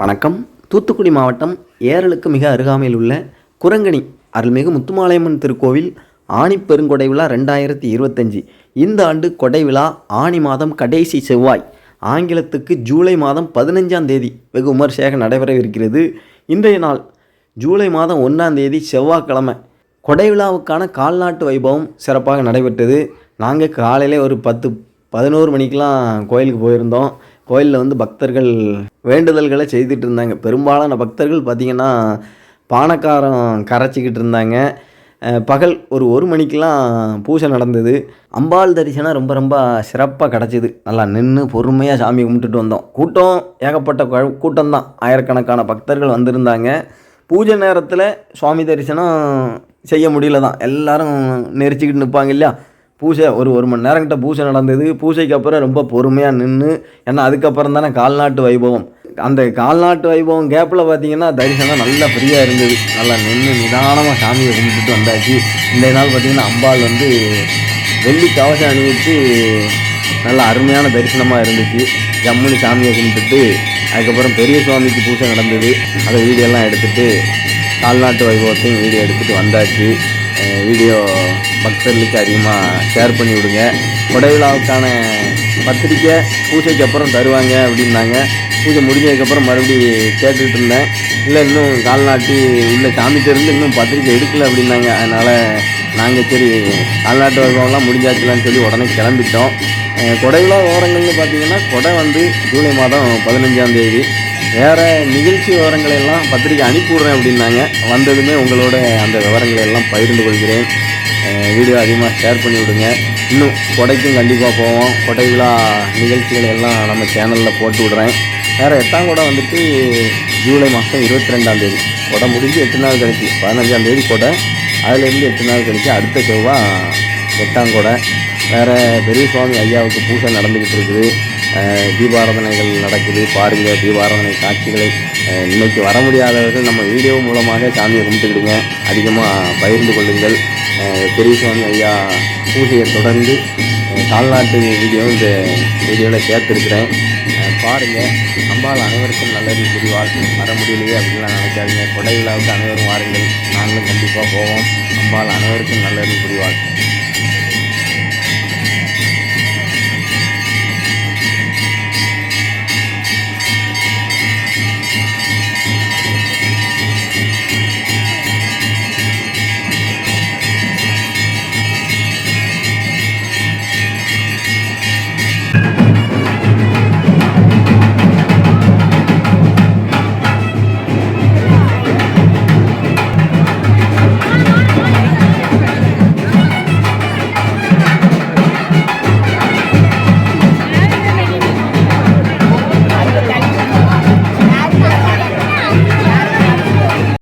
வணக்கம். தூத்துக்குடி மாவட்டம் ஏரலுக்கு மிக அருகாமையில் உள்ள குரங்கணி அருள்மிகு முத்துமாலையம்மன் திருக்கோவில் ஆணி பெருங்கொடை விழா ரெண்டாயிரத்தி இருபத்தஞ்சி. இந்த ஆண்டு கொடை விழா ஆணி மாதம் கடைசி செவ்வாய். ஆங்கிலத்துக்கு ஜூலை மாதம் பதினஞ்சாம் தேதி வெகு விமர்சையாக நடைபெறவிருக்கிறது. இன்றைய நாள் ஜூலை மாதம் ஒன்றாம் தேதி செவ்வாய்க்கிழமை. கொடை விழாவுக்கான கால்நாட்டு வைபவம் சிறப்பாக நடைபெற்றது. நாங்கள் காலையிலே ஒரு பத்து பதினோரு மணிக்கெலாம் கோயிலுக்கு போயிருந்தோம். கோயிலில் வந்து பக்தர்கள் வேண்டுதல்களை செய்துட்டு இருந்தாங்க. பெரும்பாலான பக்தர்கள் பார்த்திங்கன்னா பானக்காரம் கரைச்சிக்கிட்டு இருந்தாங்க. பகல் ஒரு ஒரு மணிக்கெலாம் பூஜை நடந்தது. அம்பாள் தரிசனம் ரொம்ப ரொம்ப சிறப்பாக கிடச்சிது. நல்லா நின்று பொறுமையாக சாமி கும்பிட்டுட்டு வந்தோம். கூட்டம் ஏகப்பட்ட கூட்டம் தான் ஆயிரக்கணக்கான பக்தர்கள் வந்திருந்தாங்க. பூஜை நேரத்தில் சுவாமி தரிசனம் செய்ய முடியல தான் எல்லோரும் நெரிச்சிக்கிட்டு நிற்பாங்க இல்லையா? பூஜை ஒரு ஒரு மணி நேரம் கிட்ட பூஜை நடந்தது. பூஜைக்கு அப்புறம் ரொம்ப பொறுமையாக நின்று ஏன்னா அதுக்கப்புறம் தானே கால்நாட்டு வைபவம். அந்த கால்நாட்டு வைபவம் கேப்பில் பார்த்தீங்கன்னா தரிசனம் நல்லா ஃப்ரீயாக இருந்தது. நல்லா நின்று நிதானமாக சாமியை கும்பிட்டுட்டு வந்தாச்சு. இந்த நாள் பார்த்திங்கன்னா அம்பாள் வந்து வெள்ளி கவசம் அணிவித்து நல்ல அருமையான தரிசனமாக இருந்துச்சு. ஜம்முனி சாமியை கும்பிட்டுட்டு அதுக்கப்புறம் பெரிய சுவாமிக்கு பூஜை நடந்தது. அதை வீடியோலாம் எடுத்துகிட்டு கால்நாட்டு வைபவத்தையும் வீடியோ எடுத்துகிட்டு வந்தாச்சு. வீடியோ பக்தர்களுக்கு அதிகமாக ஷேர் பண்ணி விடுங்க. கொடைவிழாவுக்கான பத்திரிக்கை பூஜைக்கு அப்புறம் தருவாங்க அப்படின்னாங்க. பூஜை முடிஞ்சதுக்கப்புறம் மறுபடியும் கேட்டுக்கிட்டு இருந்தேன். இல்லை இன்னும் கால்நாட்டி உள்ள சாமிகிட்ட இருந்து இன்னும் பத்திரிக்கை எடுக்கல அப்படின்னாங்க. அதனால் நாங்கள் சரி கால்நாட்டு வைபவம்லாம் முடிஞ்சாச்சுலான்னு சொல்லி உடனே கிளம்பிட்டோம். அஹ் கொடை விவரங்கள்னு பார்த்தீங்கன்னா கொடை வந்து ஜூலை மாதம் பதினஞ்சாம் தேதி. வேறு நிகழ்ச்சி விவரங்களை எல்லாம் பத்திரிக்கை அனுப்பி விட்றேன் அப்படின்னாங்க. வந்ததுமே உங்களோட அந்த விவரங்களை எல்லாம் பகிர்ந்து கொள்கிறேன். வீடியோ அதிகமாக ஷேர் பண்ணி விடுங்க. இன்னும் கொடைக்கும் கண்டிப்பாக போவோம். கொடை விழா நிகழ்ச்சிகளை எல்லாம் நம்ம சேனலில் போட்டு விடுறேன். வேறு எட்டாங்கூட வந்துட்டு ஜூலை மாதம் இருபத்தி ரெண்டாம் தேதி. கொடை முடிஞ்சு எட்டு நாள் கழிச்சு பதினஞ்சாம் தேதி கொடை. அதுலேருந்து எட்டு நாள் கழிச்சு அடுத்த செவ்வாய் எட்டாங்கொடை வேறு பெரிய சுவாமி ஐயாவுக்கு பூஜை நடந்துக்கிட்டு இருக்குது. தீபாராதனைகள் நடக்குது. பாருங்கள் தீபாராதனை காட்சிகளை இன்றைக்கி இன்னைக்கு வர முடியாதவர்கள் நம்ம வீடியோ மூலமாக சாமியை கும்பிட்டுக்கிடுங்க. அதிகமாக பகிர்ந்து கொள்ளுங்கள். பெரியசாமி ஐயா பூஜையை தொடர்ந்து தாழ்நாட்டு வீடியோ இந்த வீடியோவில் சேர்த்துருக்குறேன். பாருங்கள் அம்பாள் அனைவருக்கும் நல்லது புரிவாள் வர முடியலையே அப்படின்லாம் நினைக்காதீங்க. கொடை விழாவுக்கு அனைவரும் வாருங்கள். நாங்களும் கண்டிப்பாக போவோம். அம்பாள் அனைவருக்கும் நல்லது புரிவாள்